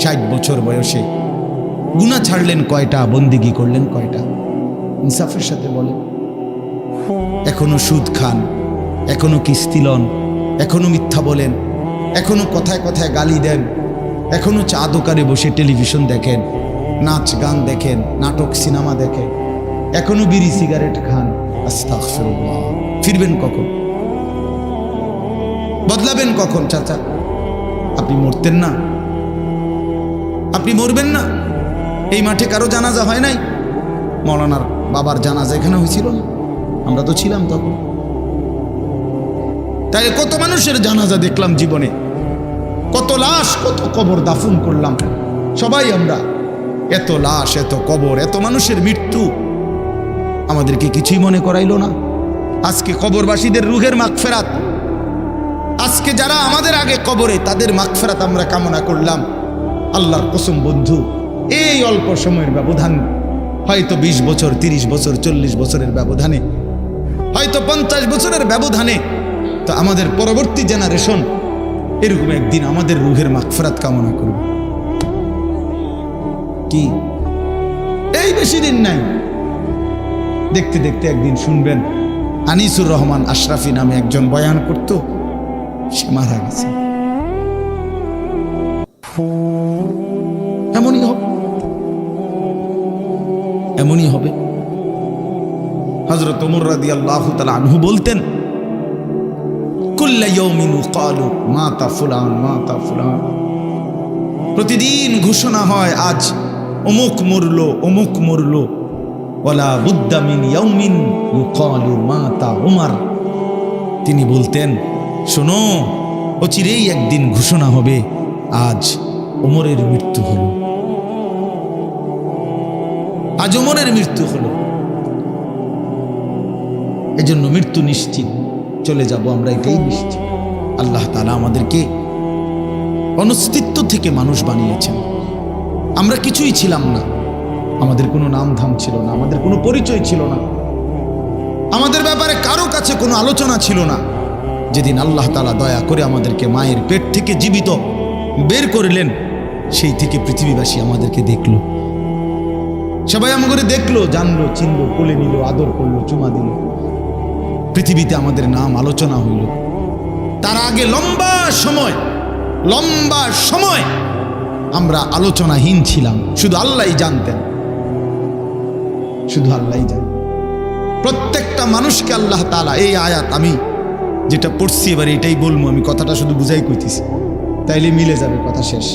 ষাট বছর বয়সে গুণা ছাড়লেন কয়টা, বন্দিগি করলেন কয়টা? ইনসাফের সাথে বলেন। এখনও সুদ খান, এখনও কিস্তি লন, এখনও মিথ্যা বলেন, এখনও কথায় কথায় গালি দেন, এখনও চা দোকানে বসে টেলিভিশন দেখেন, নাচ গান দেখেন, নাটক, সিনেমা দেখেন, এখনও বিড়ি সিগারেট খান ফিরবেন কখন? বদলাবেন কখন, চাচা? আপনি মরতেন না? আপনি মরবেন না। এই মাঠে কারও জানাজা হয় নাই? মৌলানার বাবার জানাজা এখানে হয়েছিল আমরা তো ছিলাম তখন। তাই কত মানুষের জানাজা দেখলাম জীবনে? কত লাশ, কত কবর দাফন করলাম। সবাই আমরা, এত লাশ, এত কবর, এত মানুষের মৃত্যু। আমাদেরকে কিছুই মনে করাইলো না। আজকে কবরবাসীদের রুহের মাগফেরাত। আজকে যারা আমাদের আগে কবরে, তাদের মাগফেরাত আমরা কামনা করলাম। আল্লাহর কসম, বন্ধু, এই অল্প সময়ের ব্যবধান, হয়তো ২০ বছর ৩০ বছর, চল্লিশ বছরের ব্যবধানে, হয়তো পঞ্চাশ বছরের ব্যবধানে, তো আমাদের পরবর্তী জেনারেশন এরকম একদিন আমাদের রুহের মাগফেরাত কামনা করবে। কি? এই বেশি দিন নাই। দেখতে দেখতে একদিন শুনবেন, আনিসুর রহমান আশরাফি নামে একজন বয়ান করত, সে মারা গেছে। এমনই হবে। এমনই হবে। হজরত উমর রাদি আল্লাহ আনহু বলতেন মাতা মাতা প্রতিদিন ঘোষণা হয়, আজ অমুক মরল অমুক মরল। ওয়ালা বুদ্দামিন ইউকালু মাতা উমার। তিনি বলতেন, শোনো, অচিরেই একদিন ঘোষণা হবে। আজ ওমরের মৃত্যু হলো। আজ ওমরের মৃত্যু হলো। এজন্য মৃত্যু নিশ্চিত, চলে যাব আমরা এটাই নিশ্চিত। আল্লাহ তালা আমাদেরকে অনস্তিত্ব থেকে মানুষ বানিয়েছেন। আমরা কিছুই ছিলাম না। আমাদের কোনো নাম ধাম ছিল না, আমাদের কোনো পরিচয় ছিল না। আমাদের ব্যাপারে কারও কাছে কোনো আলোচনা ছিল না। যেদিন আল্লাহ তালা দয়া করে আমাদেরকে মায়ের পেট থেকে জীবিত বের করলেন। সেই থেকে পৃথিবীবাসী আমাদেরকে দেখল। সবাই আমাকে দেখল, জানলো, চিনলো, কোলে নিল, আদর করল, চুমা দিল। পৃথিবীতে আমাদের নাম আলোচনা হইল। তার আগে লম্বা সময় লম্বা সময় আমরা আলোচনাহীন ছিলাম। শুধু আল্লাহই জানতেন। শুধু আল্লাহই জান প্রত্যেকটা মানুষকে আল্লাহ তালা এই আয়াত আমি যেটা পড়ছি, এবার এটাই বলব, আমি কথাটা শুধু বুঝাই কইতেছি। তাইলে মিলে যাবে কথা শেষ।